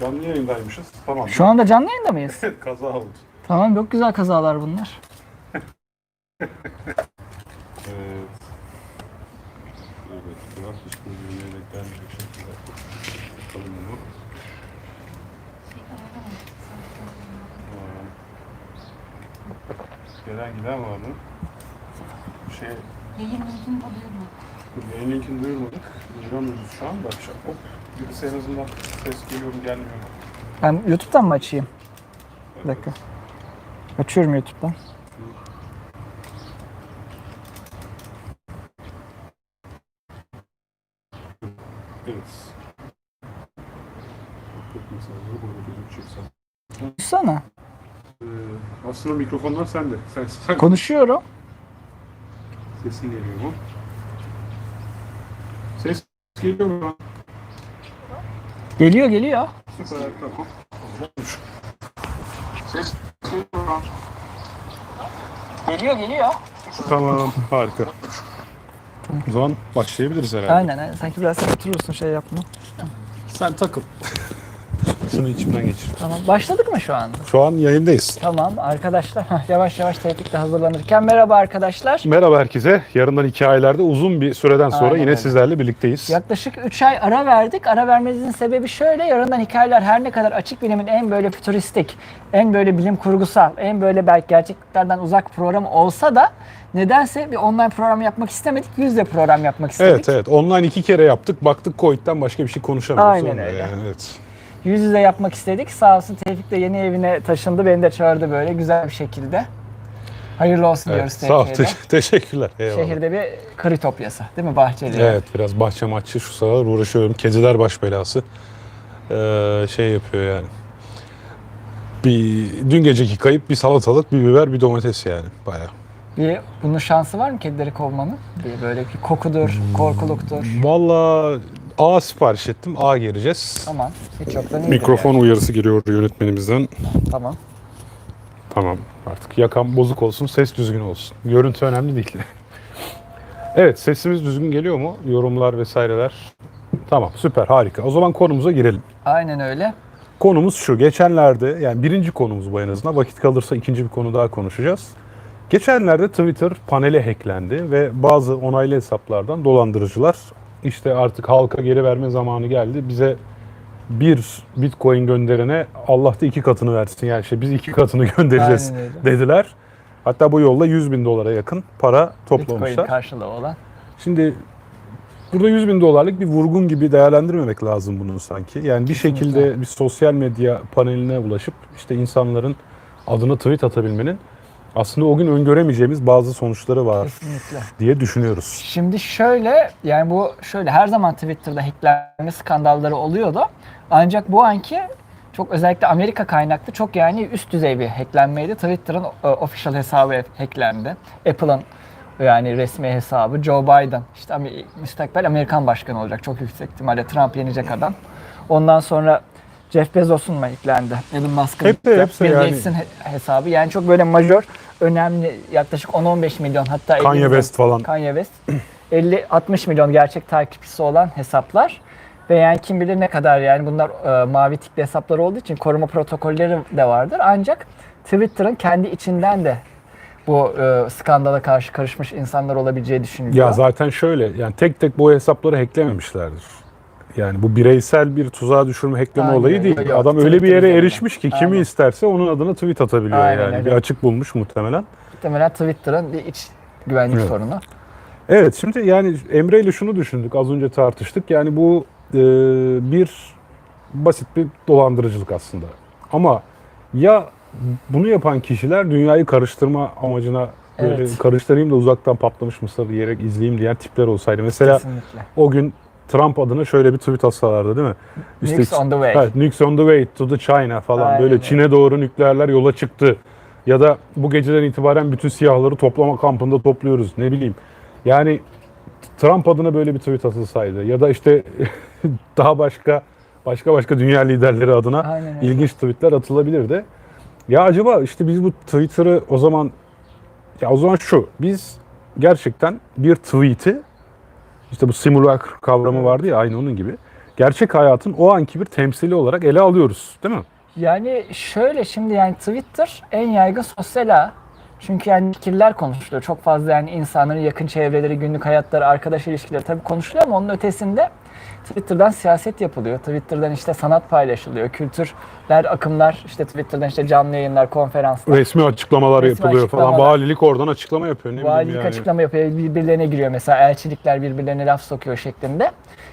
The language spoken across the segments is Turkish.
Canlı yayındaymışız. Tamam. Şu anda canlı yayında mıyız? Kaza oldu. Tamam çok güzel kazalar bunlar. Evet. Evet. Biraz hiç gözümüne denk gelmeyecek şekilde. Bakalım bunu. Gelen giden var mı? Şey, Yayın linkini de duyurma. yayın linkini duyurmadık. Duyuramıyoruz şu an. Şu- Hop. Birisi en azından ses geliyor mu gelmiyor mu? Ben YouTube'dan mı açayım? Bir dakika. Açıyorum YouTube'dan. Evet. Çok mesajları burada. Duysana. Ee, aslında mikrofonlar sende. Sen, sen Konuşuyorum. sesin geliyor mu? Ses geliyor mu? Geliyor geliyor. Geliyor geliyor. Tamam. Harika. O zaman başlayabiliriz herhalde. Aynen aynen. Sanki biraz sen oturursun şey yapma. Sen takıl. Şunu içimden geçir. Tamam. Başladık mı şu anda? Şu an yayındayız. Tamam arkadaşlar. Yavaş yavaş tehdikle hazırlanırken merhaba arkadaşlar. Merhaba herkese. Yarından hikayelerde uzun bir süreden sonra Aynen yine öyle. sizlerle birlikteyiz. Yaklaşık 3 ay ara verdik. Ara vermemizin sebebi şöyle. Yarından hikayeler her ne kadar açık bilimin en böyle fütüristik, en böyle bilim kurgusal, en böyle belki gerçekliklerden uzak programı olsa da nedense bir online program yapmak istemedik. Yüzde program yapmak istedik. Evet evet. Online iki kere yaptık. Baktık Covid'den başka bir şey konuşamıyoruz. Aynen Sonra öyle. Yani, evet. Yüz yüze yapmak istedik. Sağ olsun Tevfik de yeni evine taşındı. Beni de çağırdı böyle güzel bir şekilde. Hayırlı olsun evet. diyoruz Sağ ol. Te- teşekkürler. Eyvallah. Şehirde bir kritopyası değil mi Bahçeli? Evet biraz bahçe maçı şu sıralar uğraşıyorum. Kediler baş belası. Ee, şey yapıyor yani. Bir dün geceki kayıp bir salatalık, bir biber, bir domates yani bayağı. Bir, bunun şansı var mı kedileri kovmanın? Bir böyle bir kokudur, Hmm. korkuluktur. Valla A sipariş ettim. A geleceğiz. Tamam. Hiç yoktan iyidir Mikrofon uyarısı geliyor yönetmenimizden. yani. Tamam. Tamam artık yakan bozuk olsun, ses düzgün olsun. Görüntü önemli değil. evet sesimiz düzgün geliyor mu? Yorumlar vesaireler. Tamam süper harika. O zaman konumuza girelim. Aynen öyle. Konumuz şu. Geçenlerde yani birinci konumuz bu en azından. Vakit kalırsa ikinci bir konu daha konuşacağız. Geçenlerde Twitter paneli hacklendi ve bazı onaylı hesaplardan dolandırıcılar işte artık halka geri verme zamanı geldi. Bize bir bitcoin gönderene Allah da iki katını versin. Yani şey biz iki katını göndereceğiz Aynen öyle. dediler. Hatta bu yolla 100 bin dolara yakın para Bitcoin toplamışlar. karşılığı olan. Şimdi burada 100 bin dolarlık bir vurgun gibi değerlendirmemek lazım bunu sanki. Yani bir Kesinlikle. şekilde bir sosyal medya paneline ulaşıp işte insanların adına tweet atabilmenin aslında o gün öngöremeyeceğimiz bazı sonuçları var Kesinlikle. diye düşünüyoruz. Şimdi şöyle yani bu şöyle her zaman Twitter'da hacklenme skandalları oluyordu. Ancak bu anki çok özellikle Amerika kaynaklı çok yani üst düzey bir hacklenmeydi. Twitter'ın e, official hesabı hacklendi. Apple'ın yani resmi hesabı Joe Biden işte müstakbel Amerikan başkanı olacak çok yüksek ihtimalle Trump yenecek adam. Ondan sonra Jeff Bezos'un mu hacklendi? Elon Musk'ın Hep Bill yani. Gates'in hesabı. Yani çok böyle majör, önemli yaklaşık 10-15 milyon hatta 50 Kanye milyon- West falan. Kanye West 50-60 milyon gerçek takipçisi olan hesaplar ve yani kim bilir ne kadar yani bunlar e, mavi tikli hesaplar olduğu için koruma protokolleri de vardır. Ancak Twitter'ın kendi içinden de bu e, skandala karşı karışmış insanlar olabileceği düşünülüyor. Ya zaten şöyle yani tek tek bu hesapları hacklememişlerdir. Yani bu bireysel bir tuzağa düşürme hackleme Aynen olayı değil. Yok, Adam öyle bir yere erişmiş ki kimi Aynen. isterse onun adına tweet atabiliyor Aynen yani. öyle. Bir açık bulmuş muhtemelen. Muhtemelen Twitter'ın bir iç güvenlik Evet. sorunu. Evet şimdi yani Emre ile şunu düşündük az önce tartıştık. Yani bu e, bir basit bir dolandırıcılık aslında. Ama ya bunu yapan kişiler dünyayı karıştırma amacına böyle Evet. karıştırayım da uzaktan patlamış mısır yiyerek izleyeyim diyen tipler olsaydı. Mesela Kesinlikle. o gün Trump adına şöyle bir tweet atsalardı değil mi? Nukes on the way. Evet, nukes on the way to the China falan. Aynen Böyle öyle. Çin'e doğru nükleerler yola çıktı. Ya da bu geceden itibaren bütün siyahları toplama kampında topluyoruz. Ne bileyim. Yani Trump adına böyle bir tweet atılsaydı ya da işte daha başka başka başka dünya liderleri adına Aynen ilginç tweetler atılabilirdi. Ya acaba işte biz bu Twitter'ı o zaman ya o zaman şu biz gerçekten bir tweet'i işte bu simulacr kavramı vardı ya aynı onun gibi gerçek hayatın o anki bir temsili olarak ele alıyoruz değil mi? Yani şöyle şimdi yani Twitter en yaygın sosyal ağ. Çünkü yani fikirler konuşuluyor. Çok fazla yani insanların yakın çevreleri, günlük hayatları, arkadaş ilişkileri tabii konuşuluyor ama onun ötesinde Twitter'dan siyaset yapılıyor. Twitter'dan işte sanat paylaşılıyor. Kültürler, akımlar, işte Twitter'dan işte canlı yayınlar, konferanslar. Resmi açıklamalar Resmi yapılıyor falan. açıklamalar. Valilik oradan açıklama yapıyor. Ne Valilik yani. açıklama yapıyor, birbirlerine giriyor mesela elçilikler birbirlerine laf sokuyor şeklinde.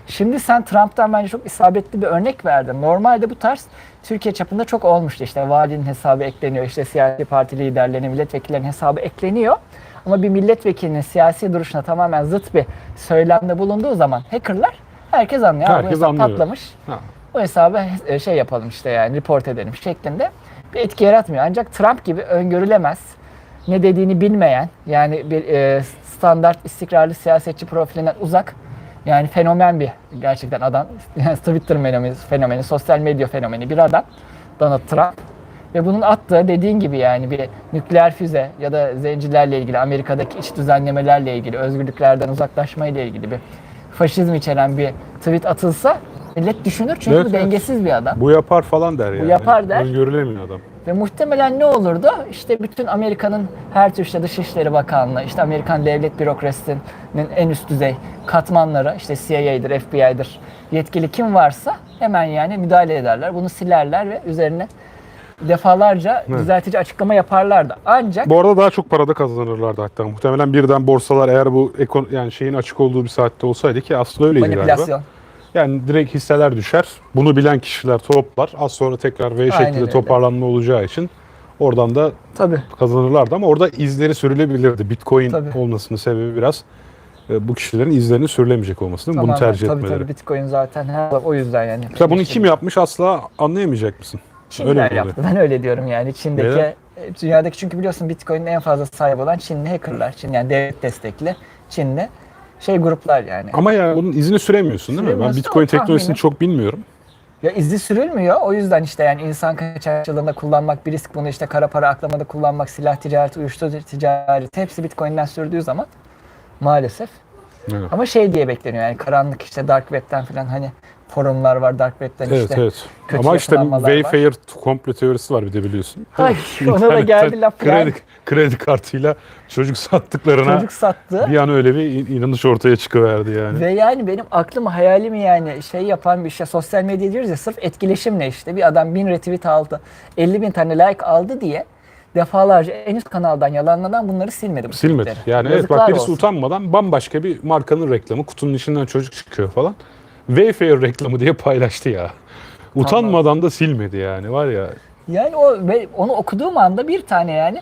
Şimdi sen Trump'tan bence çok isabetli bir örnek verdin. Normalde bu tarz Türkiye çapında çok olmuştu. İşte valinin hesabı ekleniyor, işte siyasi parti liderlerine, milletvekillerinin hesabı ekleniyor. Ama bir milletvekilinin siyasi duruşuna tamamen zıt bir söylemde bulunduğu zaman hackerlar herkes anlıyor. "Aa, bu Herkes hesap anlıyor. patlamış. Ha. O hesabı e, şey yapalım işte yani report edelim şeklinde bir etki yaratmıyor. Ancak Trump gibi öngörülemez, ne dediğini bilmeyen yani bir e, standart istikrarlı siyasetçi profilinden uzak yani fenomen bir gerçekten adam. Yani Twitter fenomeni, fenomeni, sosyal medya fenomeni bir adam Donald Trump. Ve bunun attığı dediğin gibi yani bir nükleer füze ya da zencilerle ilgili, Amerika'daki iç düzenlemelerle ilgili, özgürlüklerden uzaklaşmayla ilgili bir faşizm içeren bir tweet atılsa millet düşünür çünkü Evet, bu evet. dengesiz bir adam. Bu yapar falan der yani. yapar der. Öngörülemiyor adam. Ve muhtemelen ne olurdu? İşte bütün Amerika'nın her tür işte Dışişleri Bakanlığı, işte Amerikan devlet bürokrasisinin en üst düzey katmanları, işte CIA'dır, FBI'dir, yetkili kim varsa hemen yani müdahale ederler. Bunu silerler ve üzerine defalarca Evet. düzeltici açıklama yaparlardı. Ancak Bu arada daha çok parada kazanırlardı hatta. Muhtemelen birden borsalar eğer bu ekon yani şeyin açık olduğu bir saatte olsaydı ki aslında öyleydi galiba. Yani direkt hisseler düşer. Bunu bilen kişiler toplar. Az sonra tekrar V Aynen şeklinde öyle. toparlanma olacağı için oradan da Tabii. kazanırlardı ama orada izleri sürülebilirdi. Bitcoin Tabii. olmasının sebebi biraz e, bu kişilerin izlerini sürülemeyecek olması değil mi? Bunu Tamamen, tercih tabii, etmeleri. Tabii Bitcoin zaten her o yüzden yani. Mesela bunu kim yapmış asla anlayamayacak mısın? Çinliler Öyle yaptı. Ben öyle diyorum yani. Çin'deki, Neden? e, dünyadaki çünkü biliyorsun Bitcoin'in en fazla sahibi olan Çinli hackerlar. Çin yani devlet destekli Çinli şey gruplar yani. Ama yani bunun izini süremiyorsun değil mi? Ben Bitcoin teknolojisini çok bilmiyorum. Ya izi sürülmüyor. O yüzden işte yani insan kaçakçılığında kullanmak bir risk. Bunu işte kara para aklamada kullanmak, silah ticareti, uyuşturucu ticareti hepsi Bitcoin'den sürdüğü zaman maalesef. Evet. Ama şey diye bekleniyor yani karanlık işte dark web'ten falan hani forumlar var dark web'ten Evet işte. evet. kötü Ama işte. Wayfair komplo teorisi var bir de biliyorsun. Ay, ona da geldi laf kredi, yani. Kredi kartıyla çocuk sattıklarına Çocuk sattı. bir an öyle bir in- inanış ortaya çıkıverdi yani. Ve yani benim aklım hayalimi yani şey yapan bir şey sosyal medya diyoruz ya sırf etkileşimle işte bir adam bin retweet aldı 50 bin tane like aldı diye defalarca en üst kanaldan yalanlanan bunları silmedi. bu Silmedi. tweetleri. Yani evet Yazıklar bak birisi olsun. utanmadan bambaşka bir markanın reklamı kutunun içinden çocuk çıkıyor falan. Wayfair reklamı diye paylaştı ya. Utanmadan da silmedi yani var ya. Yani o onu okuduğum anda bir tane yani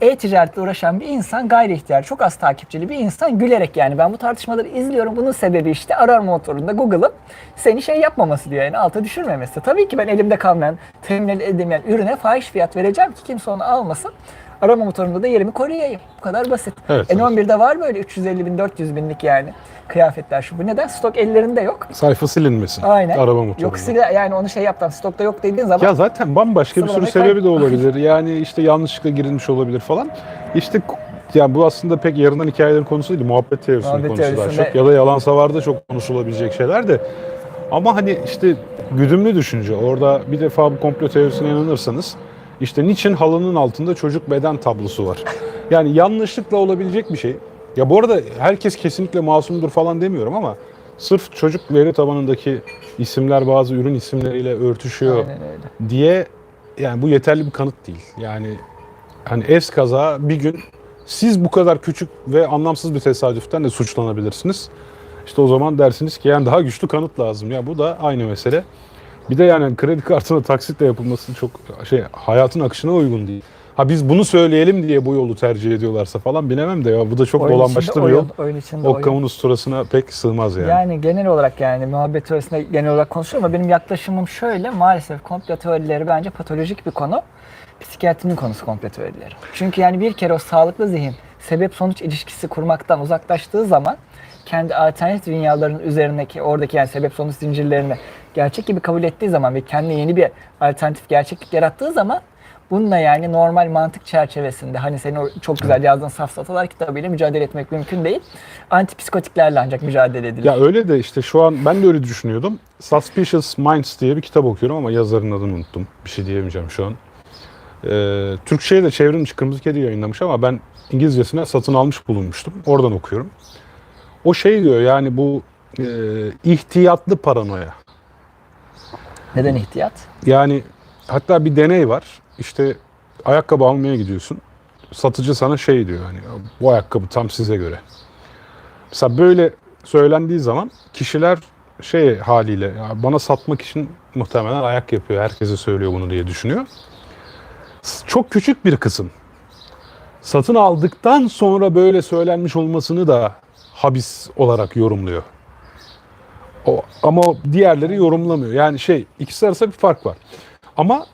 e-ticaretle uğraşan bir insan gayri ihtiyar çok az takipçili bir insan gülerek yani ben bu tartışmaları izliyorum bunun sebebi işte arar motorunda Google'ın seni şey yapmaması diyor yani alta düşürmemesi. Tabii ki ben elimde kalmayan temin edemeyen ürüne fahiş fiyat vereceğim ki kimse onu almasın. Arama motorunda da yerimi koruyayım. Bu kadar basit. Evet, evet. N11'de var böyle 350 bin 400 binlik yani kıyafetler şu bu. Neden? Stok ellerinde yok. Sayfa silinmesin. Aynen. Araba motorunda. Yok sile yani onu şey yaptan stokta yok dediğin zaman Ya zaten bambaşka bir sürü sebebi de olabilir. Yani işte yanlışlıkla girilmiş olabilir falan. İşte yani bu aslında pek yarından hikayelerin konusu değil. Muhabbet teorisinin Muhabbet konusu daha teorisinde- çok. Ya da yalan savarda çok konuşulabilecek şeyler de. Ama hani işte güdümlü düşünce. Orada bir defa bu komplo teorisine inanırsanız işte niçin halının altında çocuk beden tablosu var. Yani yanlışlıkla olabilecek bir şey. Ya bu arada herkes kesinlikle masumdur falan demiyorum ama sırf çocuk veri tabanındaki isimler bazı ürün isimleriyle örtüşüyor diye yani bu yeterli bir kanıt değil. Yani hani es kaza bir gün siz bu kadar küçük ve anlamsız bir tesadüften de suçlanabilirsiniz. İşte o zaman dersiniz ki yani daha güçlü kanıt lazım. Ya bu da aynı mesele. Bir de yani kredi kartına taksitle yapılması çok şey hayatın akışına uygun değil. Ha biz bunu söyleyelim diye bu yolu tercih ediyorlarsa falan bilemem de ya bu da çok Oyun başlı bir yol. oyun içinde oyun. Okkamun usturasına pek sığmaz yani. Yani genel olarak yani muhabbet teorisinde genel olarak konuşuyorum ama benim yaklaşımım şöyle maalesef komplo teorileri bence patolojik bir konu. Psikiyatrinin konusu komplo teorileri. Çünkü yani bir kere o sağlıklı zihin sebep sonuç ilişkisi kurmaktan uzaklaştığı zaman kendi alternatif dünyaların üzerindeki oradaki yani sebep sonuç zincirlerini gerçek gibi kabul ettiği zaman ve kendine yeni bir alternatif gerçeklik yarattığı zaman Bununla yani normal mantık çerçevesinde hani senin o çok güzel yazdığın safsatalar kitabıyla mücadele etmek mümkün değil. Antipsikotiklerle ancak mücadele edilir. Ya öyle de işte şu an ben de öyle düşünüyordum. Suspicious Minds diye bir kitap okuyorum ama yazarın adını unuttum. Bir şey diyemeyeceğim şu an. Ee, Türkçe'ye de Çevrim içi Kırmızı Kedi yayınlamış ama ben İngilizcesine satın almış bulunmuştum. Oradan okuyorum. O şey diyor yani bu e, ihtiyatlı paranoya. Neden ihtiyat? Yani hatta bir deney var. İşte ayakkabı almaya gidiyorsun. Satıcı sana şey diyor hani bu ayakkabı tam size göre. Mesela böyle söylendiği zaman kişiler şey haliyle bana satmak için muhtemelen ayak yapıyor. Herkese söylüyor bunu diye düşünüyor. Çok küçük bir kısım. Satın aldıktan sonra böyle söylenmiş olmasını da habis olarak yorumluyor. O, ama o diğerleri yorumlamıyor. Yani şey ikisi arasında bir fark var. Ama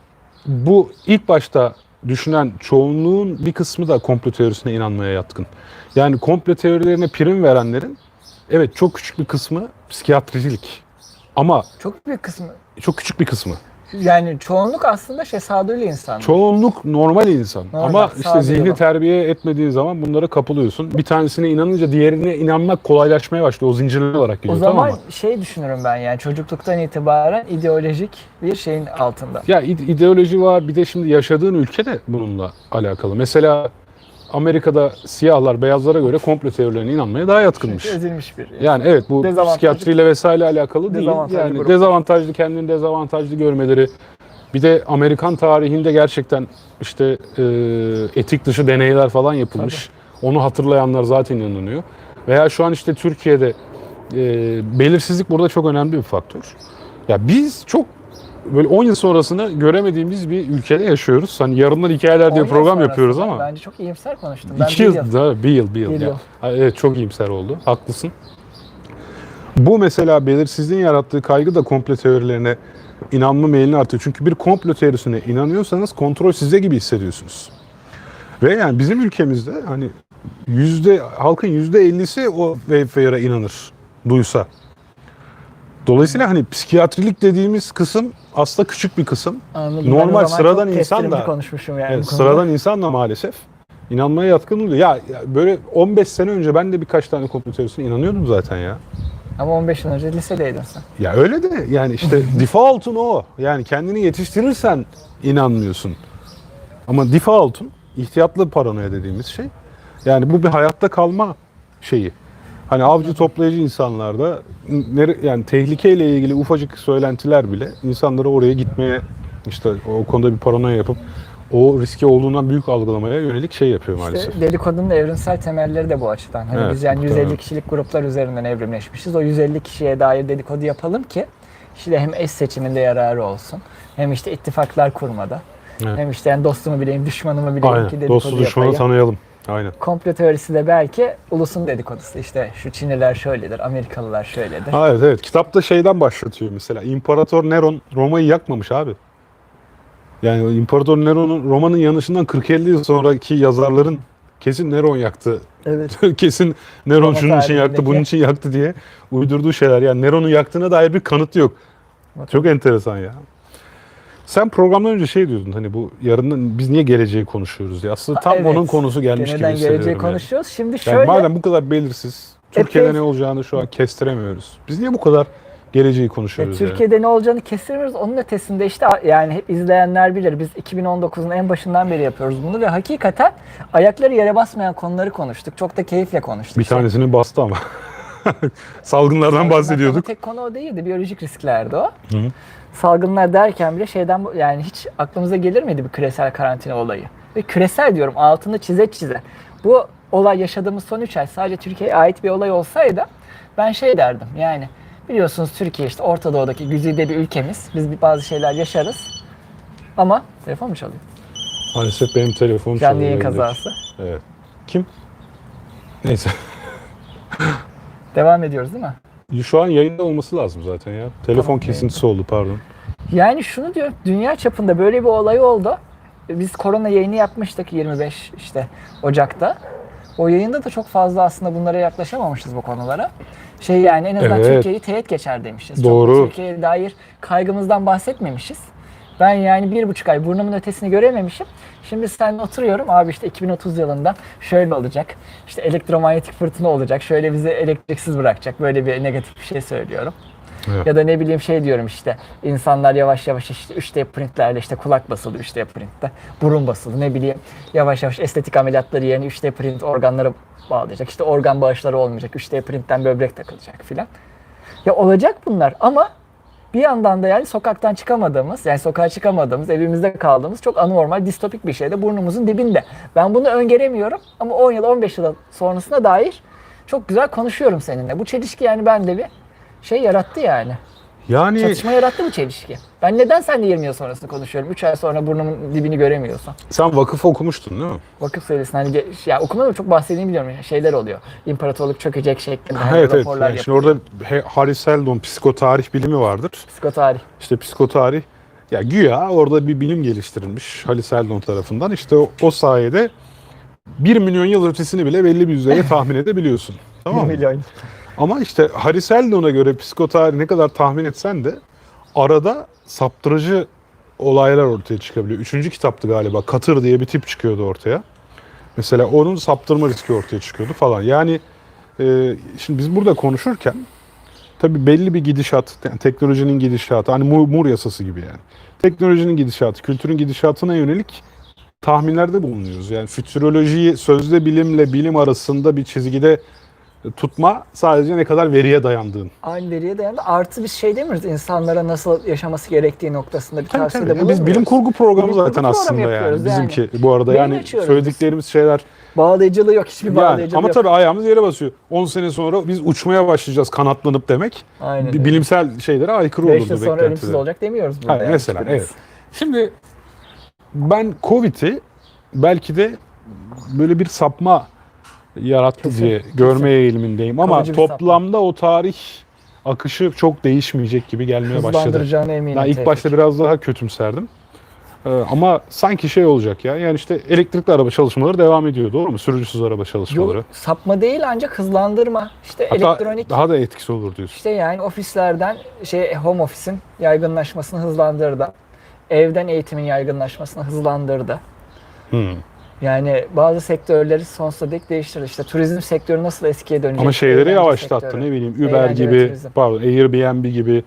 bu ilk başta düşünen çoğunluğun bir kısmı da komplo teorisine inanmaya yatkın. Yani komplo teorilerine prim verenlerin evet çok küçük bir kısmı psikiyatricilik. Ama Çok büyük kısmı. çok küçük bir kısmı. Yani çoğunluk aslında şey sağduyulu insanlar. Çoğunluk normal insan. Normal, Ama işte zihni terbiye etmediğin zaman bunlara kapılıyorsun. Bir tanesine inanınca diğerine inanmak kolaylaşmaya başlıyor. O zincirler olarak O gidiyor zaman tamam mı? şey düşünürüm ben yani çocukluktan itibaren ideolojik bir şeyin altında. Ya ide- ideoloji var bir de şimdi yaşadığın ülke de bununla alakalı. Mesela Amerika'da siyahlar beyazlara göre komplo teorilerine inanmaya daha yatkınmış. Çünkü ezilmiş bir. Yani evet bu psikiyatriyle vesaire alakalı değil. Yani grup. dezavantajlı kendini dezavantajlı görmeleri. Bir de Amerikan tarihinde gerçekten işte e, etik dışı deneyler falan yapılmış. Onu hatırlayanlar zaten inanıyor. Veya şu an işte Türkiye'de e, belirsizlik burada çok önemli bir faktör. Ya biz çok böyle 10 yıl sonrasını göremediğimiz bir ülkede yaşıyoruz. Hani yarından hikayeler diye program yapıyoruz ama. Bence çok iyimser konuştum. Ben İki bir yıl, yıl- daha bir yıl, bir yıl. Bir ya. yıl. Evet çok iyimser oldu. Haklısın. Bu mesela belirsizliğin yarattığı kaygı da komplo teorilerine inanma meylini artıyor. Çünkü bir komplo teorisine inanıyorsanız kontrol size gibi hissediyorsunuz. Ve yani bizim ülkemizde hani yüzde halkın yüzde ellisi o Wayfarer'a inanır, duysa. Dolayısıyla hani psikiyatrilik dediğimiz kısım aslında küçük bir kısım. Anladım. Normal, sıradan insan da- konuşmuşum yani. Evet, sıradan insan da maalesef inanmaya yatkın oluyor. Ya, ya böyle 15 sene önce ben de birkaç tane komplo teorisine inanıyordum zaten ya. Ama 15 yıl önce lisedeydin sen. Ya öyle de yani işte default'un o. Yani kendini yetiştirirsen inanmıyorsun. Ama default'un ihtiyatlı paranoya dediğimiz şey. Yani bu bir hayatta kalma şeyi. Hani avcı toplayıcı insanlarda yani tehlikeyle ilgili ufacık söylentiler bile insanları oraya gitmeye işte o konuda bir paranoya yapıp o riski olduğundan büyük algılamaya yönelik şey yapıyor maalesef. İşte dedikodunun evrimsel temelleri de bu açıdan. Hani Evet, biz yani 150 muhtemelen. kişilik gruplar üzerinden evrimleşmişiz. O 150 kişiye dair dedikodu yapalım ki işte hem eş seçiminde yararı olsun. Hem işte ittifaklar kurmada. Evet. Hem işte yani dostumu bileyim, düşmanımı bileyim ki Aynen. dedikodu Dostu düşmanı yapayım. tanıyalım. Aynen. Komplo teorisi de belki ulusun dedikodusu. İşte şu Çinliler şöyledir, Amerikalılar şöyledir. Ha, evet evet. Kitapta şeyden başlatıyor mesela. İmparator Neron Roma'yı yakmamış abi. Yani İmparator Neron'un Roma'nın yanışından 40-50 yıl sonraki yazarların kesin Neron yaktı. Evet. kesin Neron Roma şunun için yaktı, bunun için yaktı diye uydurduğu şeyler. Yani Neron'un yaktığına dair bir kanıt yok. Çok enteresan ya. Sen programdan önce şey diyordun hani bu yarından biz niye geleceği konuşuyoruz diye. Aslında tam Evet. onun konusu gelmiş gibi Genelden hissediyorum. geleceği yani. konuşuyoruz. Şimdi Yani şöyle madem bu kadar belirsiz, Türkiye'de Epey- ne olacağını şu an kestiremiyoruz. Biz niye bu kadar geleceği konuşuyoruz yani? Türkiye'de ne olacağını kestirmiyoruz. Onun ötesinde işte yani hep izleyenler bilir. Biz 2019'un en başından beri yapıyoruz bunu ve hakikaten ayakları yere basmayan konuları konuştuk. Çok da keyifle konuştuk. Bir tanesini bastı ama. Salgınlardan bahsediyorduk. tek konu o değildi. Biyolojik risklerdi o. Salgınlar derken bile şeyden yani hiç aklımıza gelir miydi bir küresel karantina olayı? Ve küresel diyorum altını çize çize. Bu olay yaşadığımız son 3 ay sadece Türkiye'ye ait bir olay olsaydı ben şey derdim yani biliyorsunuz Türkiye işte Orta Doğu'daki güzide bir ülkemiz. Biz bir bazı şeyler yaşarız. Ama telefon mu çalıyor? Maalesef benim telefonum Canlı çalıyor yayın evde. kazası. Evet. Kim? Neyse. Devam ediyoruz değil mi? Şu an yayında olması lazım zaten ya. Telefon Tamam, kesintisi oldu pardon. Yani şunu diyorum, dünya çapında böyle bir olay oldu. Biz korona yayını yapmıştık 25 işte Ocak'ta. O yayında da çok fazla aslında bunlara yaklaşamamışız bu konulara. Şey yani en azından Evet. Türkiye'yi teğet geçer demişiz. Doğru. Çok Türkiye'ye dair kaygımızdan bahsetmemişiz. Ben yani bir buçuk ay burnumun ötesini görememişim. Şimdi sen oturuyorum abi işte 2030 yılında şöyle olacak. İşte elektromanyetik fırtına olacak. Şöyle bizi elektriksiz bırakacak. Böyle bir negatif bir şey söylüyorum. Evet. Ya da ne bileyim şey diyorum işte insanlar yavaş yavaş işte 3D printlerle işte kulak basıldı 3D printte. Burun basıldı ne bileyim yavaş yavaş estetik ameliyatları yerine 3D print organları bağlayacak. İşte organ bağışları olmayacak. 3D printten böbrek takılacak filan. Ya olacak bunlar ama bir yandan da yani sokaktan çıkamadığımız, yani sokağa çıkamadığımız, evimizde kaldığımız çok anormal, distopik bir şey de burnumuzun dibinde. Ben bunu öngöremiyorum ama 10 yıl, 15 yıl sonrasına dair çok güzel konuşuyorum seninle. Bu çelişki yani bende bir şey yarattı yani. Yani Çatışma yarattı bu çelişki. Ben neden seninle 20 yıl sonrasını konuşuyorum? 3 ay sonra burnumun dibini göremiyorsam. sen vakıf okumuştun değil mi? Vakıf serisinde hani ge- ya okumadım çok bahsettiğimi biliyorum. Yani şeyler oluyor. İmparatorluk çökecek şeklinde hani evet evet. raporlar Yani şimdi yapılıyor. orada He- Harry Seldon psikotarih bilimi vardır. Psikotarih. İşte psikotarih ya güya orada bir bilim geliştirilmiş Halil Seldon tarafından. İşte o, o sayede 1 milyon yıl ötesini bile belli bir yüzeye tahmin edebiliyorsun. Tamam mı? Milyon. Ama işte Harry Seldon'a göre psikotarih ne kadar tahmin etsen de arada saptırıcı olaylar ortaya çıkabiliyor. Üçüncü kitaptı galiba. Katır diye bir tip çıkıyordu ortaya. Mesela onun saptırma riski ortaya çıkıyordu falan. Yani e, şimdi biz burada konuşurken tabii belli bir gidişat, yani teknolojinin gidişatı, hani Moore Moore yasası gibi yani. Teknolojinin gidişatı, kültürün gidişatına yönelik tahminlerde bulunuyoruz. Yani fütürolojiyi sözde bilimle bilim arasında bir çizgide tutma sadece ne kadar veriye dayandığın. Aynı veriye dayandı. Artı biz şey demiyoruz insanlara nasıl yaşaması gerektiği noktasında bir Tabii, tavsiyede tabii. Biz bulunmuyoruz. bilim kurgu programı Bilim kurgu zaten programı aslında yani. yapıyoruz yani. Bizimki bu arada yani açıyoruz söylediklerimiz şeyler Bağlayıcılığı yok. Hiçbir yani bağlayıcılığı ama yok. tabii ayağımız yere basıyor. 10 sene sonra biz uçmaya başlayacağız kanatlanıp demek. Aynen bir bilimsel şeylere aykırı 5 olurdu yıl sonra ölümsüz olacak demiyoruz burada. Hayır, yani mesela hiçbirimiz. evet. Şimdi ben Covid'i belki de böyle bir sapma yarattı Kesin, diye kesin. görmeye eğilimindeyim ama Kalıcı toplamda o tarih akışı çok değişmeyecek gibi gelmeye başladı. Eminim. İlk başta biraz daha kötümserdim. Ee, ama sanki şey olacak ya. Yani işte elektrikli araba çalışmaları devam ediyor. Doğru mu? Sürücüsüz araba çalışmaları. Yok, sapma değil ancak hızlandırma. İşte Hatta elektronik daha da etkisi olur diyorsun. İşte yani ofislerden şey home office'in yaygınlaşmasını hızlandırdı. Evden eğitimin yaygınlaşmasını hızlandırdı. Hmm. Yani bazı sektörleri sonsuza dek değiştirdi. İşte turizm sektörü nasıl eskiye dönecek? Ama şeyleri Eğlence yavaşlattı sektörü. ne bileyim Uber Eğlence gibi, turizm. pardon Airbnb gibi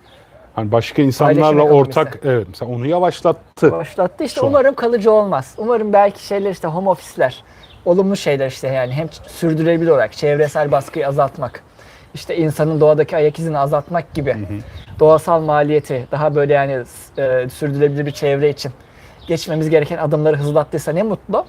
hani başka insanlarla Paylaşım ortak evet mesela onu yavaşlattı. Başlattı işte an. umarım kalıcı olmaz. Umarım belki şeyler işte home office'ler olumlu şeyler işte yani hem sürdürülebilir olarak çevresel baskıyı azaltmak, işte insanın doğadaki ayak izini azaltmak gibi doğasal maliyeti daha böyle yani e, sürdürülebilir bir çevre için geçmemiz gereken adımları hızlattıysa ne mutlu.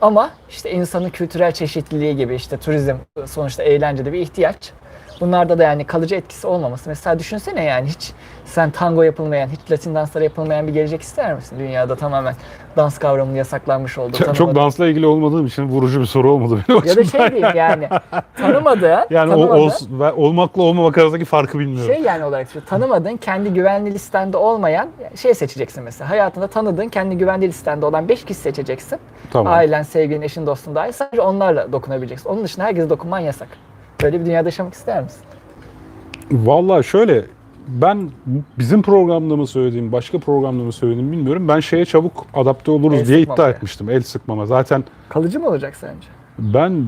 Ama işte insanın kültürel çeşitliliği gibi işte turizm sonuçta eğlencede bir ihtiyaç. Bunlarda da yani kalıcı etkisi olmaması. Mesela düşünsene yani hiç sen tango yapılmayan, hiç latin dansları yapılmayan bir gelecek ister misin? Dünyada tamamen dans kavramının yasaklanmış olduğu. Çok tanımadığın- dansla ilgili olmadığım için vurucu bir soru olmadı benim Ya da şey diyeyim yani tanımadığın, Yani o, ben olmakla olmamak arasındaki farkı bilmiyorum. Şey yani olarak şu, tanımadığın, kendi güvenli listende olmayan şey seçeceksin mesela. Hayatında tanıdığın, kendi güvenli listende olan 5 kişi seçeceksin. tamam. Ailen, sevgilin, eşin, dostun dahil. Sadece onlarla dokunabileceksin. Onun dışında herkese dokunman yasak. Böyle bir dünyada yaşamak ister misin? Vallahi şöyle ben bizim programda mı söylediğim, başka programda mı söylediğim bilmiyorum. Ben şeye çabuk adapte oluruz El diye iddia sıkmamaya. etmiştim. El sıkmama. Zaten Kalıcı mı olacak sence? ben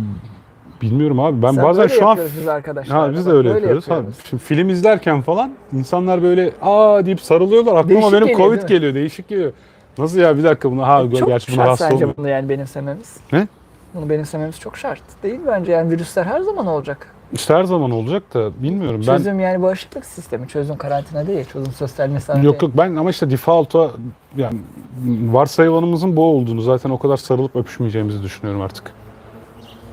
bilmiyorum abi. Ben Sen bazen şu an yapıyoruz biz arkadaşlar. Ha biz de öyle yapıyoruz. Ha, şimdi film izlerken falan insanlar böyle aa deyip sarılıyorlar. Aklıma Değişik benim geliyor, Covid geliyor. Değişik geliyor. Nasıl ya bir dakika bunu ha Çok gerçi bunu hasta olmuyor. bunu yani benimsememiz. Ne? Bunu benimsememiz çok şart. Değil bence? Yani virüsler her zaman olacak. İşte her zaman olacak da bilmiyorum. Ben Çözüm yani bağışıklık sistemi. Çözüm karantina değil. Çözüm sosyal mesafe. Yok yok ben ama işte default'a yani varsayılanımızın bu olduğunu zaten o kadar sarılıp öpüşmeyeceğimizi düşünüyorum artık.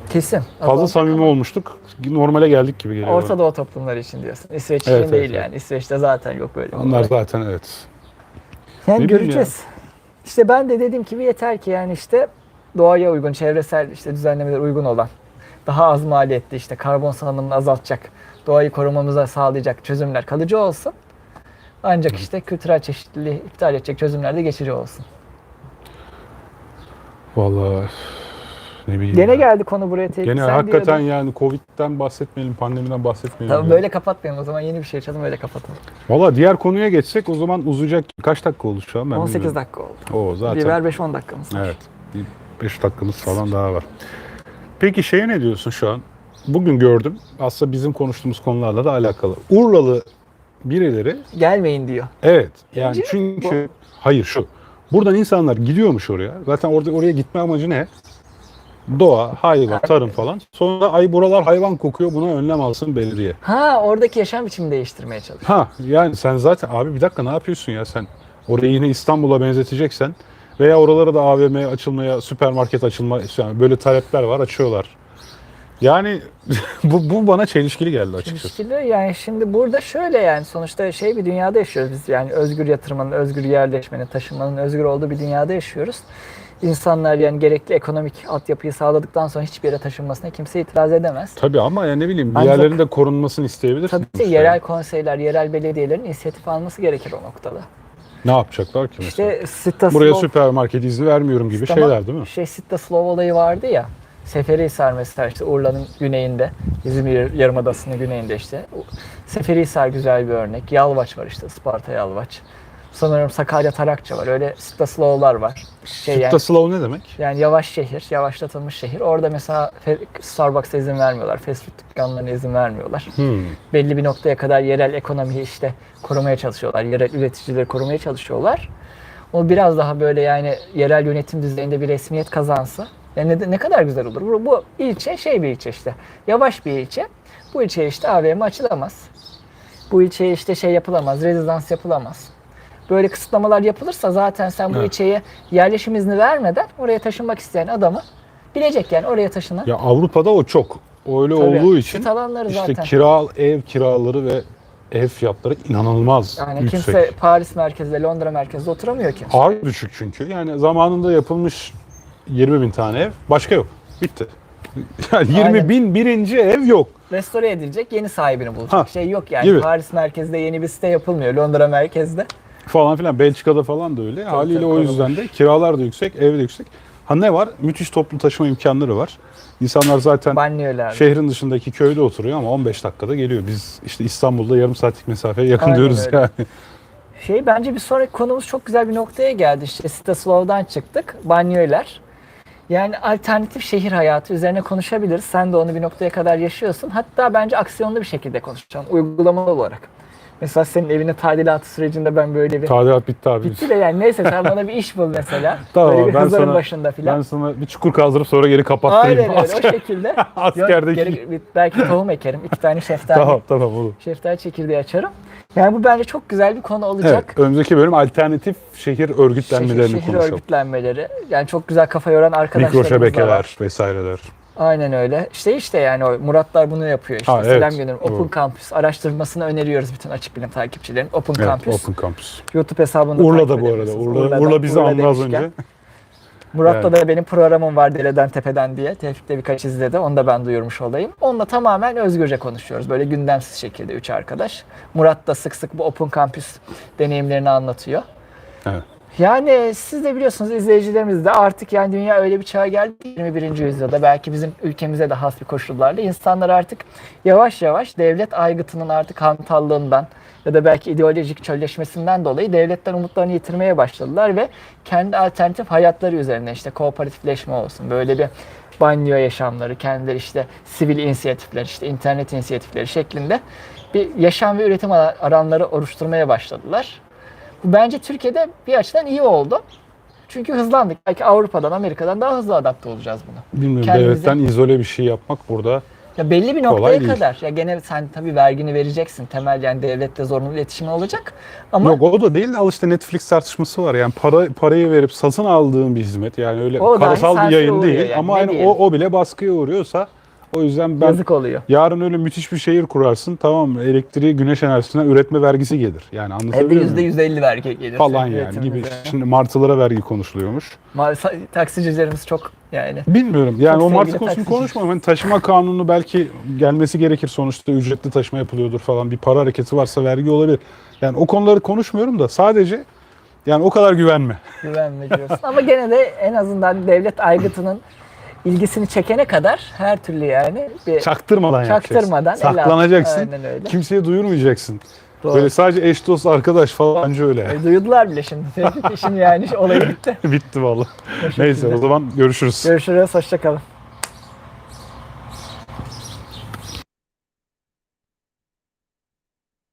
Kesin. Fazla samimi ama olmuştuk. Normale geldik gibi geliyor. Orta. Doğu toplumları için diyorsun. İsveç için Evet, değil evet, yani. İsveç'te zaten yok böyle. Onlar olay. zaten evet. Yani Ne göreceğiz. İşte ben de dediğim gibi yeter ki yani işte doğaya uygun, çevresel işte düzenlemeler uygun olan, daha az maliyetli işte karbon salınımını azaltacak, doğayı korumamıza sağlayacak çözümler kalıcı olsun. Ancak işte kültürel çeşitliliği iptal edecek çözümler de geçici olsun. Vallahi ne bileyim. Gene ya. geldi konu buraya tepki. Gene Sen hakikaten diyordun. yani Covid'den bahsetmeyelim, pandemiden bahsetmeyelim. Tamam diyorum. böyle kapatmayalım o zaman yeni bir şey açalım öyle kapatalım. Valla diğer konuya geçsek o zaman uzayacak. Kaç dakika oldu şu an? Ben 18 bilmiyorum. dakika oldu. O zaten. Biber 5-10 dakikamız var. Evet. 5 dakikamız falan daha var. Peki şeye ne diyorsun şu an? Bugün gördüm. Aslında bizim konuştuğumuz konularla da alakalı. Urlalı birileri Gelmeyin diyor. evet yani çünkü hayır şu. Buradan insanlar gidiyormuş oraya. Zaten orada oraya gitme amacı ne? Doğa, hayvan, tarım falan. Sonra ay buralar hayvan kokuyor buna önlem alsın belediye. Ha oradaki yaşam biçimini değiştirmeye çalışıyor. Ha yani sen zaten abi bir dakika ne yapıyorsun ya sen? Orayı yine İstanbul'a benzeteceksen veya oralara da AVM açılmaya, süpermarket açılma yani böyle talepler var açıyorlar. Yani bu, bu bana çelişkili geldi açıkçası. İlişkili yani şimdi burada şöyle yani sonuçta şey bir dünyada yaşıyoruz biz yani özgür yatırmanın, özgür yerleşmenin, taşınmanın özgür olduğu bir dünyada yaşıyoruz. İnsanlar yani gerekli ekonomik altyapıyı sağladıktan sonra hiçbir yere taşınmasına kimse itiraz edemez. Tabii ama ya ne bileyim bir Ancak- yerlerin de korunmasını isteyebilir. Tabii ki yerel konseyler, yerel belediyelerin inisiyatif alması gerekir o noktada. Ne yapacaklar ki mesela? İşte Sitta Buraya Slow- süpermarket izni vermiyorum gibi Sitta- şeyler değil mi? Şey Sitta Slow olayı vardı ya. Seferihisar mesela işte Urla'nın güneyinde, İzmir Yarımadası'nın güneyinde işte. Seferihisar güzel bir örnek. Yalvaç var işte, Sparta Yalvaç. Sanırım Sakarya Tarakça var. Öyle Sitta Slow'lar var. Şey yani, Sütta slow ne demek? yani yavaş şehir, yavaşlatılmış şehir. Orada mesela Starbucks'a izin vermiyorlar. Fast food dükkanlarına izin vermiyorlar. Hmm. Belli bir noktaya kadar yerel ekonomiyi işte korumaya çalışıyorlar. Yerel üreticileri korumaya çalışıyorlar. O biraz daha böyle yani yerel yönetim düzeyinde bir resmiyet kazansa. Yani ne, ne kadar güzel olur. Bu, bu ilçe şey bir ilçe işte. Yavaş bir ilçe. Bu ilçeye işte AVM açılamaz. Bu ilçeye işte şey yapılamaz, rezidans yapılamaz. Böyle kısıtlamalar yapılırsa zaten sen bu Evet. ilçeye yerleşim izni vermeden oraya taşınmak isteyen adamı bilecek yani oraya taşınan. Ya Avrupa'da o çok. Öyle Tabii, olduğu için işte zaten. kira ev kiraları ve ev fiyatları inanılmaz Yani yüksek. kimse Paris merkezde, Londra merkezde oturamıyor ki. Ağır düşük çünkü. Yani zamanında yapılmış 20 bin tane ev başka yok. Bitti. Yani 20 Aynen. bin birinci ev yok. Restore edilecek, yeni sahibini bulacak. Ha, Şey yok yani. gibi. Paris merkezde yeni bir site yapılmıyor. Londra merkezde. Falan filan. Belçika'da falan da öyle. Haliyle tabii, o yüzden de kiralar da yüksek, ev de yüksek. Ha ne var? Müthiş toplu taşıma imkanları var. İnsanlar zaten Banliyöler. şehrin dışındaki köyde oturuyor ama 15 dakikada geliyor. Biz işte İstanbul'da yarım saatlik mesafeye yakın Aynen diyoruz öyle. yani. Şey bence bir sonraki konumuz çok güzel bir noktaya geldi. İşte Sita Slow'dan çıktık. Banliyöler. Yani alternatif şehir hayatı üzerine konuşabiliriz. Sen de onu bir noktaya kadar yaşıyorsun. Hatta bence aksiyonlu bir şekilde konuşacağım. Uygulamalı olarak. Mesela senin evinin tadilatı sürecinde ben böyle bir... Tadilat bitti abi. Bitti de yani neyse sen bana bir iş bul mesela. Tamam, böyle bir ben sana- başında filan. Ben sana bir çukur kazdırıp sonra geri kapattırayım. Aynen öyle Asker- o şekilde. Askerdeki- Yok, geri- belki tohum ekerim. iki tane şeftali, Tamam tamam olur. şeftali çekirdeği açarım. Yani bu bence çok güzel bir konu olacak. Evet, önümüzdeki bölüm alternatif şehir örgütlenmelerini şehir, şehir konuşalım. örgütlenmeleri. Yani çok güzel kafa yoran arkadaşlarımız Mikro var. şebekeler vesaireler. Aynen öyle. İşte işte yani o Muratlar bunu yapıyor. İşte Ha, selam evet, gönderim. doğru. Open Campus araştırmasını öneriyoruz bütün açık bilim takipçilerin. Open Evet, Campus. Open Campus. YouTube hesabını Urla'da takip bu arada. edebilirsiniz. Urla, Urla'da- Urla bizi Urla andı az demişken. önce. Murat'la Yani. da benim programım var Dereden Tepeden diye. Tevfik de birkaç izledi. Onu da ben duyurmuş olayım. Onunla tamamen özgürce konuşuyoruz. Böyle gündemsiz şekilde üç arkadaş. Murat da sık sık bu Open Campus deneyimlerini anlatıyor. Evet. Yani siz de biliyorsunuz izleyicilerimiz de artık yani dünya öyle bir çağa geldi ki 21. yüzyılda belki bizim ülkemize de has bir koşullarla insanlar artık yavaş yavaş devlet aygıtının artık hantallığından ya da belki ideolojik çölleşmesinden dolayı devletten umutlarını yitirmeye başladılar ve kendi alternatif hayatları üzerine işte kooperatifleşme olsun böyle bir banyo yaşamları, kendileri işte sivil inisiyatifler, işte internet inisiyatifleri şeklinde bir yaşam ve üretim alanları oluşturmaya başladılar. Bu bence Türkiye'de bir açıdan iyi oldu. Çünkü hızlandık. Belki Avrupa'dan, Amerika'dan daha hızlı adapte olacağız buna. Bilmiyorum Kendimize- devletten izole bir şey yapmak burada. Ya belli bir Kolay noktaya değil. kadar. Ya gene sen tabii vergini vereceksin. Temel yani devlette zorunlu iletişimin olacak. Ama Yok o da değil de al işte Netflix tartışması var. Yani para parayı verip satın aldığın bir hizmet. Yani öyle O dahi parasal bir yayın değil yani, ama ne diyelim? o, o bile baskıya uğruyorsa o yüzden ben yazık oluyor. yarın öyle müthiş bir şehir kurarsın tamam mı? elektriği güneş enerjisinden üretme vergisi gelir. Yani anlatabiliyor muyum? yüzde yüz elli vergi gelir. Falan yani gibi. Şimdi martılara vergi konuşuluyormuş. Maalesef taksicilerimiz çok yani. Bilmiyorum. Yani Çok o martı konusunu taksici. konuşmuyorum. Hani taşıma kanunu belki gelmesi gerekir. Sonuçta ücretli taşıma yapılıyordur falan. Bir para hareketi varsa vergi olabilir. Yani o konuları konuşmuyorum da sadece yani o kadar güvenme. güvenme diyorsun. Ama gene de en azından devlet aygıtının ilgisini çekene kadar her türlü yani bir Çaktırmadan yapacaksın. çaktırmadan at. Saklanacaksın. Aynen öyle. Kimseye duyurmayacaksın. Doğru. Böyle sadece eş dost arkadaş falan anca öyle. E, Duydular bile şimdi. İşin yani olayı bitti. Bitti vallahi. Neyse o zaman görüşürüz. Görüşürüz. Hoşçakalın.